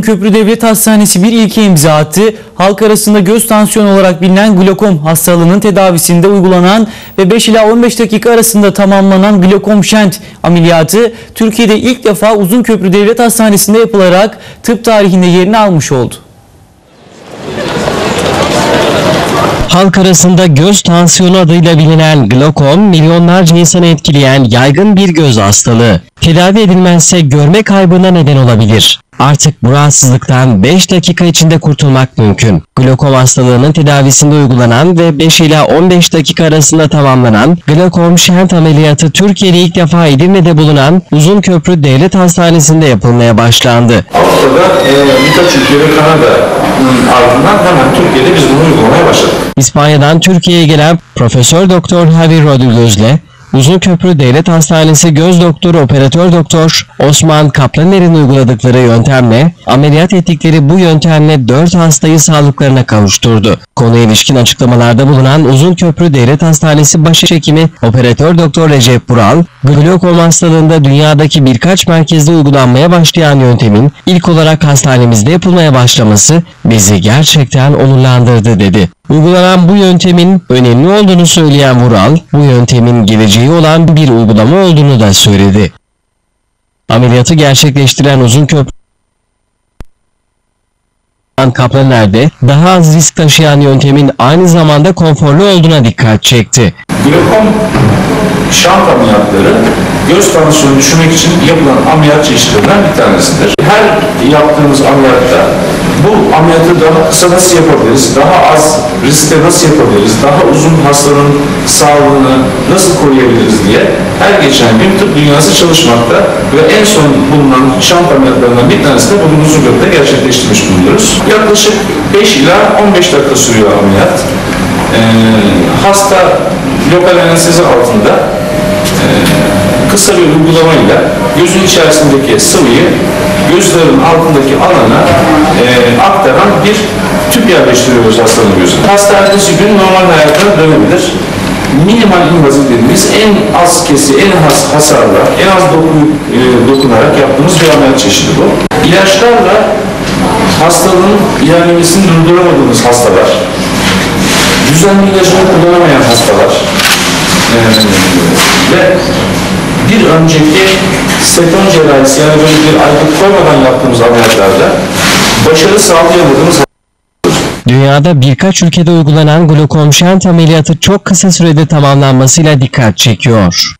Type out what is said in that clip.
Köprü Devlet Hastanesi bir ilke imza attı. Halk arasında göz tansiyonu olarak bilinen glokom hastalığının tedavisinde uygulanan ve 5 ila 15 dakika arasında tamamlanan glokom şent ameliyatı Türkiye'de ilk defa Uzunköprü Devlet Hastanesi'nde yapılarak tıp tarihinde yerini almış oldu. Halk arasında göz tansiyonu adıyla bilinen glokom, milyonlarca insanı etkileyen yaygın bir göz hastalığı. Tedavi edilmezse görme kaybına neden olabilir. Artık bu rahatsızlıktan 5 dakika içinde kurtulmak mümkün. Glokom hastalığının tedavisinde uygulanan ve 5 ila 15 dakika arasında tamamlanan glokom şent ameliyatı Türkiye'de ilk defa Edirne'de bulunan Uzunköprü Devlet Hastanesi'nde yapılmaya başlandı. Avrupa'da e, birkaç ülke ve Kanada'nın ardından hemen Türkiye'de biz bunu uygulamaya başladık. İspanya'dan Türkiye'ye gelen Profesör Doktor Javi Rodriguez'le Uzunköprü Devlet Hastanesi Göz Doktoru Operatör Doktor Osman Kaplaner'in uyguladıkları yöntemle ameliyat ettikleri bu yöntemle 4 hastayı sağlıklarına kavuşturdu. Konuya ilişkin açıklamalarda bulunan Uzunköprü Devlet Hastanesi Başhekimi Operatör Doktor Recep Bural, glokom hastalığında dünyadaki birkaç merkezde uygulanmaya başlayan yöntemin ilk olarak hastanemizde yapılmaya başlaması bizi gerçekten onurlandırdı dedi. Uygulanan bu yöntemin önemli olduğunu söyleyen Vural, bu yöntemin geleceği olan bir uygulama olduğunu da söyledi. Ameliyatı gerçekleştiren Uzunköprü Kaplaner'de daha az risk taşıyan yöntemin aynı zamanda konforlu olduğuna dikkat çekti. Glokom şant ameliyatları göz tansiyonu düşürmek için yapılan ameliyat çeşitlerinden bir tanesidir. Her yaptığımız ameliyatta bu ameliyatı daha nasıl yapabiliriz, daha az riskte nasıl yapabiliriz, daha uzun hastanın sağlığını nasıl koruyabiliriz diye her geçen gün tıp dünyası çalışmakta ve en son bulunan şant ameliyatlarından bir tanesi de bugün Uzunköprü'de gerçekleştirmiş bulunuyoruz. Yaklaşık 5 ila 15 dakika sürüyor ameliyat. Ee, hasta lokal anestezi altında e, kısa bir uygulamayla gözün içerisindeki sıvıyı gözlerin altındaki alana e, aktaran bir tüp yerleştiriyoruz hastanın gözüne. Hasta ertesi gün normal hayatına dönebilir. Minimal invazif dediğimiz en az kesi, en az hasarla, en az doku, e, dokunarak yaptığımız bir ameliyat çeşidi bu. İlaçlarla hastalığın ilerlemesini durduramadığımız hastalar, düzenli ilacını kullanamayan hastalar eee, ve bir önceki seton cerrahisi yani böyle bir aygıt koymadan yaptığımız ameliyatlarda başarı sağlayamadığımız Dünyada birkaç ülkede uygulanan glokom şent ameliyatı çok kısa sürede tamamlanmasıyla dikkat çekiyor.